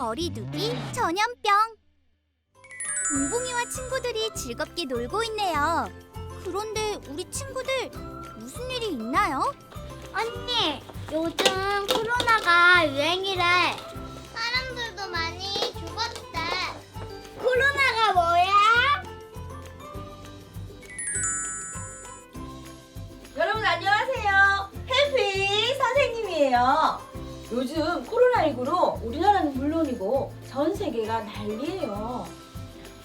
거리두기 전염병. 붕붕이와 친구들이 즐겁게 놀고 있네요. 그런데 우리 친구들 무슨 일이 있나요? 언니, 요즘 코로나가 유행이래. 사람들도 많이 죽었대. 코로나가 뭐야? 여러분 안녕하세요. 해피 선생님이에요. 요즘 코로나19로 우리나라는 물론이고 전 세계가 난리예요.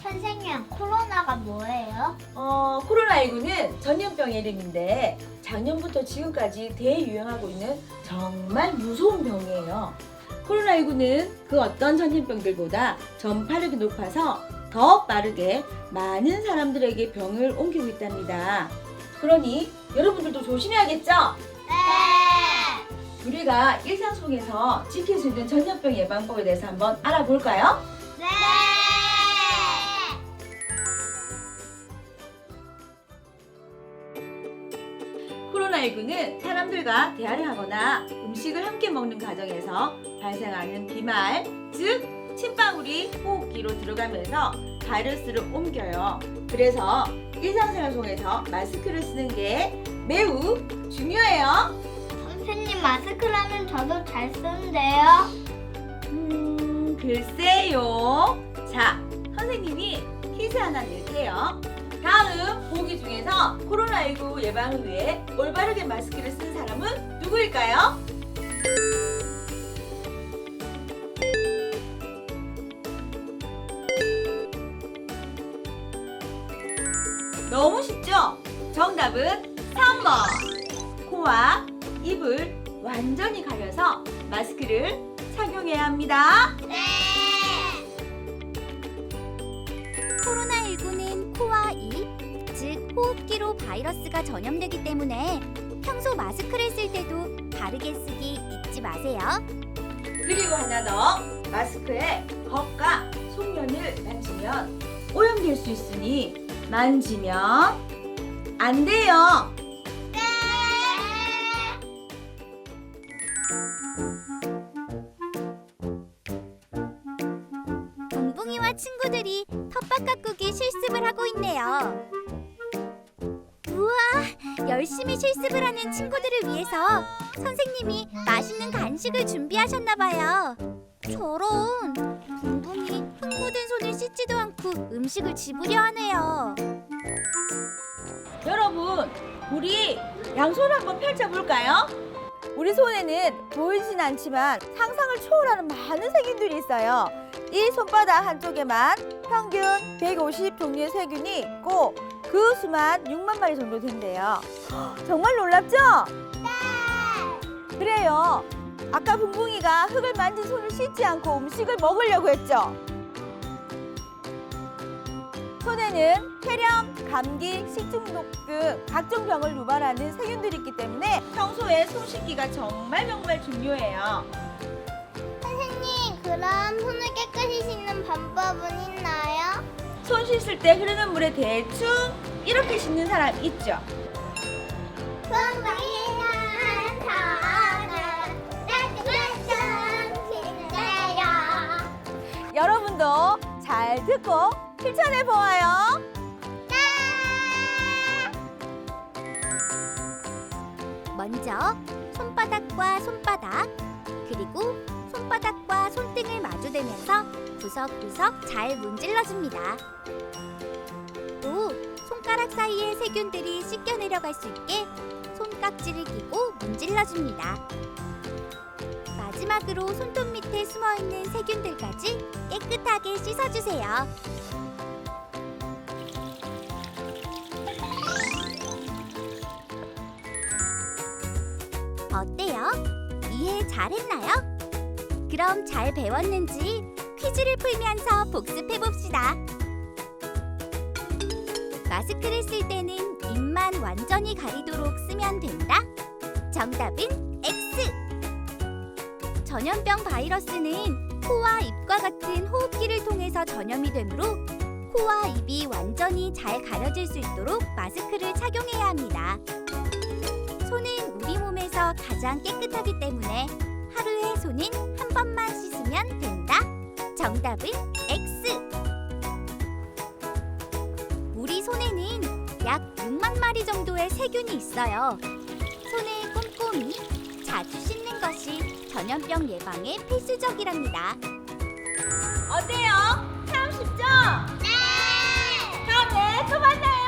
선생님, 코로나가 뭐예요? 어, 코로나19는 전염병의 이름인데 작년부터 지금까지 대유행하고 있는 정말 무서운 병이에요. 코로나19는 그 어떤 전염병들보다 전파력이 높아서 더 빠르게 많은 사람들에게 병을 옮기고 있답니다. 그러니 여러분들도 조심해야겠죠? 네. 우리가 일상 속에서 지킬 수 있는 전염병 예방법에 대해서 한번 알아볼까요? 네. 코로나19는 사람들과 대화를 하거나 음식을 함께 먹는 과정에서 발생하는 비말, 즉 침방울이 호흡기로 들어가면서 바이러스를 옮겨요. 그래서 일상생활 속에서 마스크를 쓰는 게 매우 중요해요. 선생님, 마스크라면 저도 잘 쓰는데요. 음, 글쎄요. 자, 선생님이 퀴즈 하나 낼게요. 다음 보기 중에서 코로나19 예방을 위해 올바르게 마스크를 쓴 사람은 누구일까요? 너무 쉽죠? 정답은 3번. 코와 입을 완전히 가려서 마스크를 착용해야 합니다. 네. 코로나19는 코와 입, 즉 호흡기로 바이러스가 전염되기 때문에 평소 마스크를 쓸 때도 바르게 쓰기 잊지 마세요. 그리고 하나 더. 마스크에 겉과 속면을 만지면 오염될 수 있으니 만지면 안 돼요. 텃밭 가꾸기 실습을 하고 있네요. 우와, 열심히 실습을 하는 친구들을 위해서 선생님이 맛있는 간식을 준비하셨나 봐요. 저런 붕붕이 흥분된 손을 씻지도 않고 음식을 집으려 하네요. 여러분, 우리 양손을 한번 펼쳐볼까요? 우리 손에는 보이진 않지만 상상을 초월하는 많은 세균들이 있어요. 이 손바닥 한쪽에만 평균 150 종류의 세균이 있고 그 수만 6만 마리 정도 된대요. 정말 놀랍죠? 네. 그래요. 아까 붕붕이가 흙을 만진 손을 씻지 않고 음식을 먹으려고 했죠. 손에는 폐렴, 감기, 식중독 등 각종 병을 유발하는 세균들이 있기 때문에 평소에 손 씻기가 정말 정말 중요해요. 선생님, 그럼 손을 깨끗이 씻는 방법은 있나요? 손 씻을 때 흐르는 물에 대충 이렇게 씻는 사람 있죠? 여러분도 잘 듣고 실천해 보아요. 먼저 손바닥과 손바닥 그리고 손바닥과 손등을 마주대면서 구석구석 잘 문질러줍니다. 또 손가락 사이의 세균들이 씻겨 내려갈 수 있게 손깍지를 끼고 문질러줍니다. 마지막으로 손톱 밑에 숨어 있는 세균들까지 깨끗하게 씻어주세요. 어때요? 이해 잘했나요? 그럼 잘 배웠는지 퀴즈를 풀면서 복습해 봅시다. 마스크를 쓸 때는 입만 완전히 가리도록 쓰면 된다. 정답은 X. 전염병 바이러스는 코와 입과 같은 호흡기를 통해서 전염이 되므로 코와 입이 완전히 잘 가려질 수 있도록 마스크를 착용해야 합니다. 가장 깨끗하기 때문에 하루에 손은 한 번만 씻으면 된다. 정답은 X. 우리 손에는 약 6만 마리 정도의 세균이 있어요. 손을 꼼꼼히 자주 씻는 것이 전염병 예방에 필수적이랍니다. 어때요? 참 쉽죠? 네! 다음에 또 만나요.